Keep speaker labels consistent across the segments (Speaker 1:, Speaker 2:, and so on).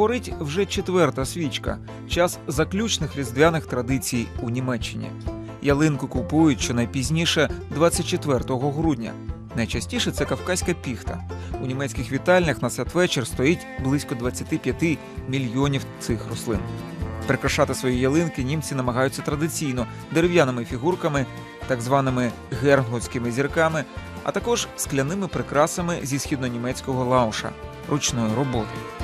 Speaker 1: Горить вже четверта свічка, час заключних різдвяних традицій у Німеччині. Ялинку купують щонайпізніше 24 грудня. Найчастіше це кавказька піхта. У німецьких вітальнях на святвечір стоїть близько 25 мільйонів цих рослин. Прикрашати свої ялинки німці намагаються традиційно дерев'яними фігурками, так званими гернготськими зірками, а також скляними прикрасами зі східнонімецького лауша ручної роботи.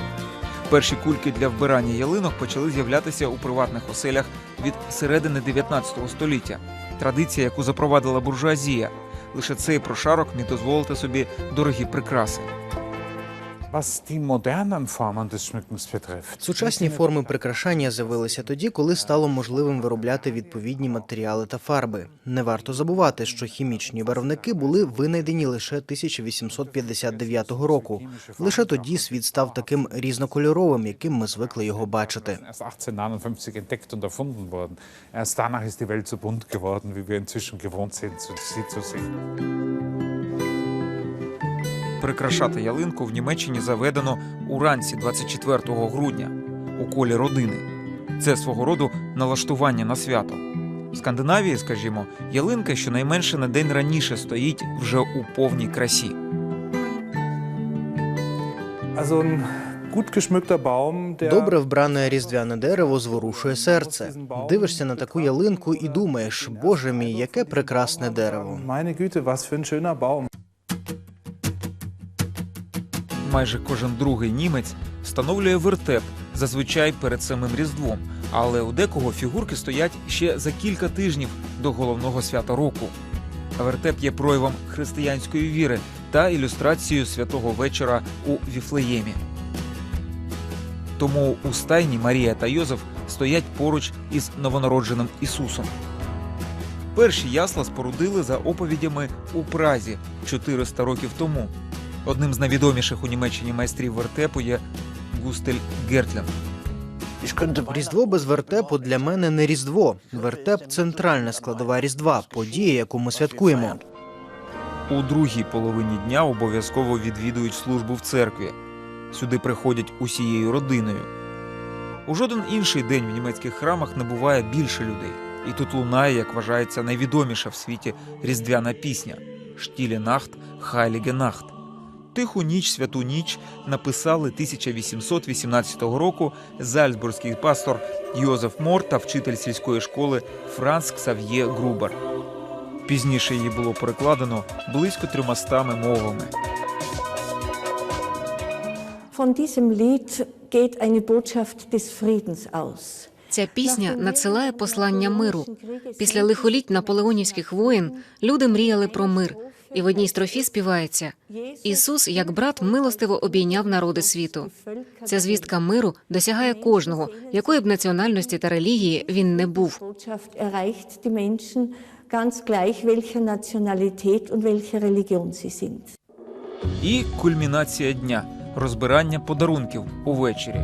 Speaker 1: Перші кульки для вбирання ялинок почали з'являтися у приватних оселях від середини 19 століття. Традиція, яку запровадила буржуазія. Лише цей прошарок міг дозволити собі дорогі прикраси.
Speaker 2: Сучасні форми прикрашання з'явилися тоді, коли стало можливим виробляти відповідні матеріали та фарби. Не варто забувати, що хімічні барвники були винайдені лише 1859 року. Лише тоді світ став таким різнокольоровим, яким ми звикли його бачити.
Speaker 3: Erst 1859 entdeckt und erfunden danach ist die Welt so bunt geworden, wie wir inzwischen gewohnt sind, sie zu sehen.
Speaker 1: Прикрашати ялинку в Німеччині заведено уранці 24 грудня у колі родини. Це свого роду налаштування на свято. В Скандинавії, скажімо, ялинка щонайменше на день раніше стоїть вже у повній красі.
Speaker 2: Добре вбране різдвяне дерево зворушує серце. Дивишся на таку ялинку і думаєш, боже мій, яке прекрасне дерево.
Speaker 1: Майже кожен другий німець встановлює вертеп зазвичай перед самим Різдвом, але у декого фігурки стоять ще за кілька тижнів до головного свята року. Вертеп є проявом християнської віри та ілюстрацією святого вечора у Віфлеємі. Тому у стайні Марія та Йозеф стоять поруч із новонародженим Ісусом. Перші ясла спорудили за оповідями у Празі 400 років тому. Одним з найвідоміших у Німеччині майстрів вертепу є Густель Гертлен.
Speaker 2: Різдво без вертепу для мене не різдво. Вертеп центральна складова різдва, подія, яку ми святкуємо.
Speaker 1: У другій половині дня обов'язково відвідують службу в церкві. Сюди приходять усією родиною. У жоден інший день в німецьких храмах не буває більше людей. І тут лунає, як вважається, найвідоміша в світі різдвяна пісня Штілі Нахт, Хайліге Нахт. Тиху ніч, святу ніч написали 1818 року зальцбурзький пастор Йозеф Мор та вчитель сільської школи Франц Ксав'є Грубер. Пізніше її було перекладено близько трьомастами мовами.
Speaker 4: Von diesem Lied geht eine Botschaft des Friedens aus.
Speaker 5: Ця пісня надсилає послання миру. Після лихоліть наполеонівських воєн люди мріяли про мир. І в одній строфі співається: Ісус, як брат, милостиво обійняв народи світу. Ця звістка миру досягає кожного, якої б національності та релігії він не був.
Speaker 1: І кульмінація дня розбирання подарунків увечері.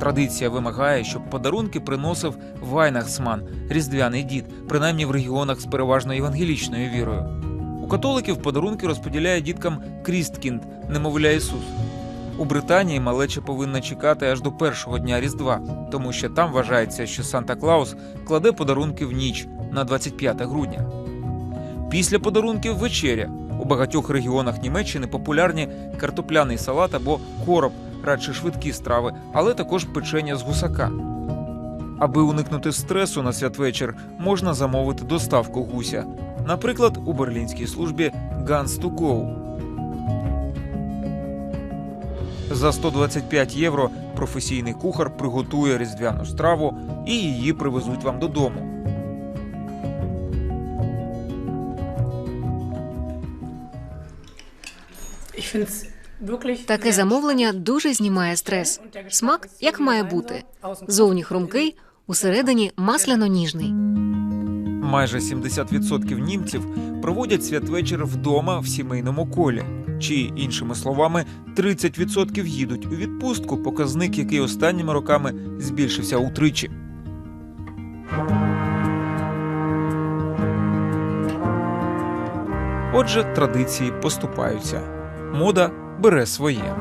Speaker 1: Традиція вимагає, щоб подарунки приносив Вайнахсман, різдвяний дід, принаймні в регіонах з переважно євангелічною вірою. Католиків подарунки розподіляє діткам Крісткінд, немовля Ісус. У Британії малеча повинна чекати аж до першого дня Різдва, тому що там вважається, що Санта Клаус кладе подарунки в ніч на 25 грудня. Після подарунків вечеря. У багатьох регіонах Німеччини популярні картопляний салат або короб, радше швидкі страви, але також печення з гусака. Аби уникнути стресу на святвечір, можна замовити доставку гуся, наприклад, у берлінській службі Guns to Go. За 125 євро професійний кухар приготує різдвяну страву і її привезуть вам додому.
Speaker 5: Таке замовлення дуже знімає стрес. Смак як має бути. Зовні хрумкий, усередині масляно-ніжний.
Speaker 1: Майже 70% німців проводять святвечір вдома в сімейному колі. Чи, іншими словами, 30% їдуть у відпустку, показник, який останніми роками збільшився утричі. Отже, традиції поступаються. Мода бере своє.